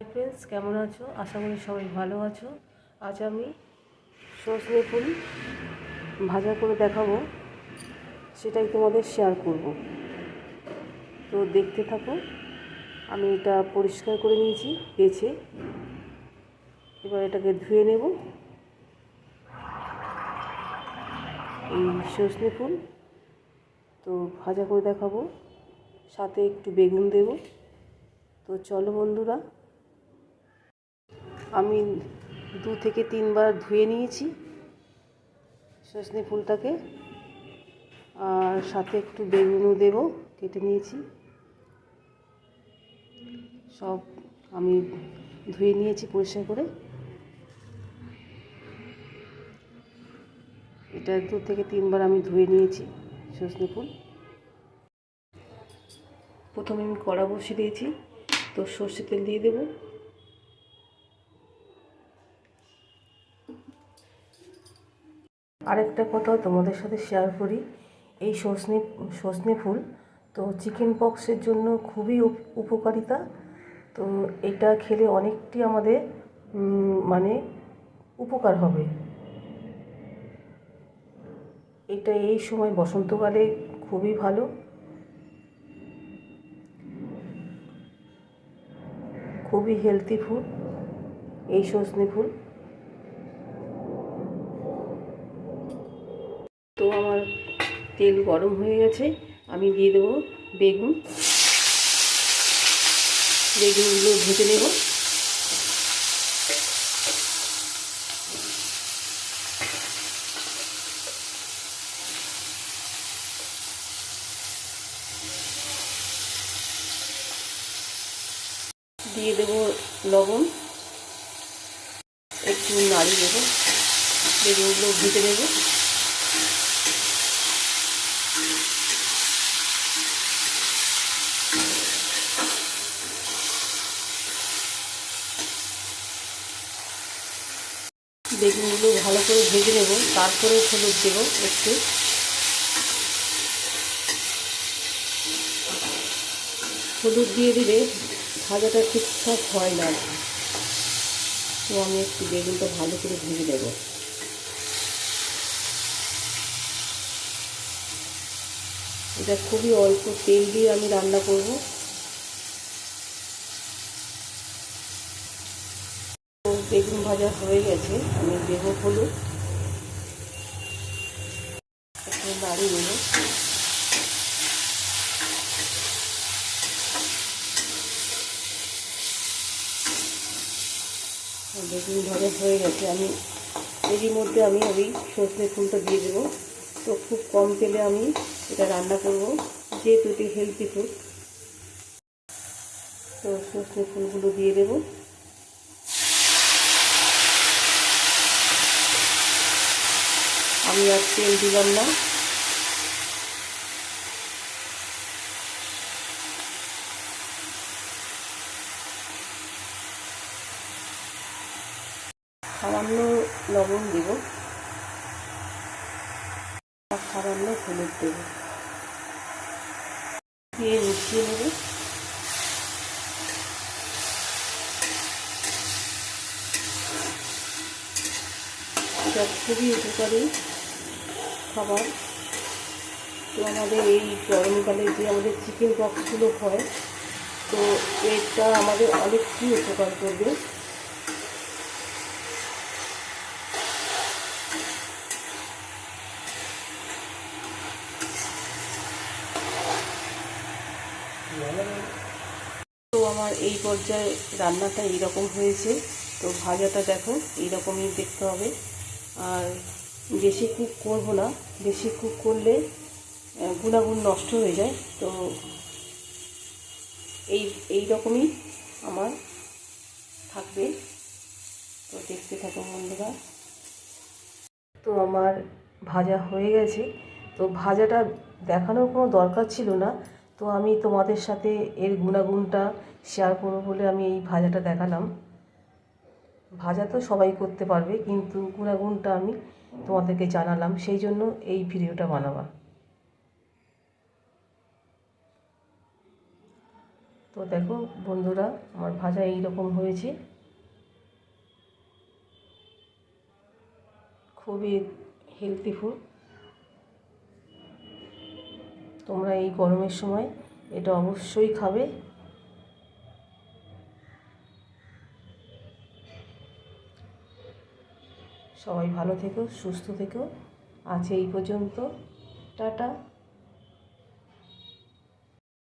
Friends কেমন আছো? আশা করি সবাই ভালো আছো। আজ আমি সজনে ফুল ভাজা করে দেখাবো। সেটাই তোমাদের শেয়ার করব। তো দেখতে থাকো, আমি এটা পরিষ্কার করে নিয়েছি, বেছে। এবার এটাকে ধুয়ে নেব। এই সজনে ফুল তো ভাজা করে দেখাবো। সাথে একটু বেগুন দেব। তো চলো বন্ধুরা আমি দু থেকে তিনবার ধুয়ে নিয়েছি সজনে ফুলটাকে। আর সাথে একটু বেগুনও দেব, কেটে নিয়েছি। সব আমি ধুয়ে নিয়েছি পরিষ্কার করে। এটা দু থেকে তিনবার আমি ধুয়ে নিয়েছি সজনে ফুল। প্রথমে আমি কড়া বসিয়ে দিয়েছি, তো সর্ষে তেল দিয়ে দেবো। আরেকটা কথা তোমাদের সাথে শেয়ার করি। এই সজনে সজনে ফুল তো চিকেন পক্সের জন্য খুবই উপকারিতা। তো এটা খেলে অনেকটি আমাদের মানে উপকার হবে। এটা এই সময় বসন্তকালে খুবই ভালো। খুবই হেলদি ফুড এই সজনে ফুল তো আমার তেল গরম হয়ে গেছে, আমি দিয়ে দেবো বেগুন। বেগুনগুলো ভেজে নেব। দিয়ে দেবো লবণ। একটু নাড়ি দেবো। বেগুনগুলো ভেজে নেব। বেগুনগুলো ভালো করে ভেজে নেব, তারপরে হলুদ দেব একটু। হলুদ দিয়ে দিলে ভাজাটা ঠিকঠাক হয় না। তো আমি একটু বেগুনটা ভালো করে ভেজে নেব। এটা খুবই অল্প তেল দিয়ে আমি রান্না করব তো বেগুন ভাজা হয়ে গেছে, আমি দেব হলুদ। নাড়িয়ে নেব বেগুন ভাজা হয়ে গেছে, আমি এরই মধ্যে আমি ওই সর্ষে ফুলটা দিয়ে দেবো। তো খুব কম তেলে আমি এটা রান্না করব, যেহেতু এটি হেলদি ফুড তো সর্ষে ফুলগুলো দিয়ে দেবো। আমি আর তেল দিলাম না সামান্য লবণ দেব। আর সামান্য হলুদ দেব। দিয়ে মিশিয়ে নেব। এটা খুবই উপকারী। খাবার। তো আমাদের এই গরমকালে যে আমাদের চিকেন পক্সগুলো হয়, তো এটা আমাদের অনেকটি উপকার করবে। তো আমার এই পর্যায়ে রান্নাটা এইরকম হয়েছে। তো ভাজাটা দেখো, এইরকমই দেখতে হবে। আর বেশি কুক করব না। বেশি কুক করলে গুণাগুণ নষ্ট হয়ে যায়। তো এই এই রকমই আমার থাকবে। তো দেখতে থাকো বন্ধুরা। তো আমার ভাজা হয়ে গেছে। তো ভাজাটা দেখানোর কোনো দরকার ছিল না। তো আমি তোমাদের সাথে এর গুণাগুণটা শেয়ার করব বলে আমি এই ভাজাটা দেখালাম। ভাজা তো সবাই করতে পারবে, কিন্তু গুণাগুণটা আমি তোমাদেরকে জানালাম, সেই জন্য এই ভিডিওটা বানাবা। তো দেখো বন্ধুরা, আমার ভাজা এই রকম হয়েছে। খুবই হেলদি ফুড তোমরা এই গরমের সময় এটা অবশ্যই খাবে। সবাই ভালো থেকো সুস্থ থেকো। আছে এই পর্যন্ত। টাটা।